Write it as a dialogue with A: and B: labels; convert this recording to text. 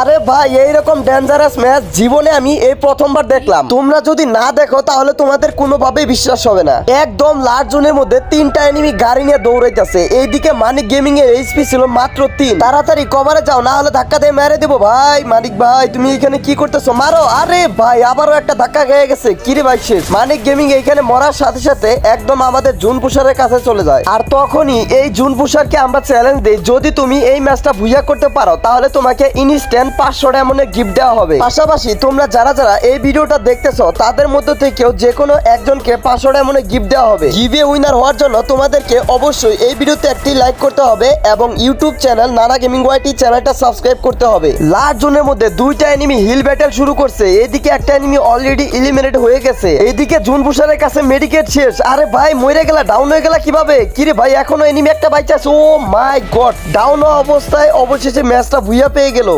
A: আরে ভাই, এইরকম ডেঞ্জারাস ম্যাচ জীবনে আমি এই প্রথমবার দেখলাম। তোমরা যদি না দেখো, তাহলে তোমাদের কোনোভাবেই বিশ্বাস হবে না। একদম লাস্ট জোনের মধ্যে তিনটা এনিমি গাড়ি নিয়ে দৌড়াইতেছে। এইদিকে মানিক গেমিং এর এইচপি ছিল মাত্র তিন। তাড়াতাড়ি কভারে যাও, না হলে ধাক্কা দিয়ে মেরে দেবো। ভাই, মানিক ভাই, তুমি এখানে কি করতেছো? মারো। আরে ভাই, আবারও একটা ধাক্কা খেয়ে গেছে। কিরে ভাই শেষ? মানিক গেমিং এইখানে মরার সাথে সাথে একদম আমাদের জুন পুষারের কাছে চলে যায়। আর তখনই এই জুন পুষারকে আমরা চ্যালেঞ্জ দিই। যদি তুমি এই ম্যাচটা ভুইয়া করতে পারো, তাহলে তোমাকে ইনস্ট্যান্ট পাঁচশো ডায়মন্ডের গিফট দেওয়া হবে। পাশাপাশি তোমরা যারা যারা এই ভিডিওটা দেখতেছো, তাদের মধ্যে থেকেও যে কোনো একজনকে পাঁচশো ডায়মন্ডের গিফট দেওয়া হবে। গিভে উইনার হওয়ার জন্য তোমাদেরকে অবশ্যই এই ভিডিওতে একটি লাইক করতে হবে এবং YouTube channel Nana gaming YT চ্যানেলটা সাবস্ক্রাইব করতে হবে। লাস্ট জোনের মধ্যে দুইটা এনিমি হিল ব্যাটেল শুরু করছে। এদিকে একটা এনিমি অলরেডি ইলিমিনেট হয়ে গেছে। এইদিকে জুন বুসারের কাছে মেডিকেট শেষ। আরে ভাই, মরে গেলা ডাউন হয়ে গেলা কীভাবে? কিরে ভাই, এখনও এনিমি একটা বাইচা আছে ও মাই গড ডাউন অবস্থায় অবশেষে ম্যাচটা ভুইয়া পেয়ে গেল।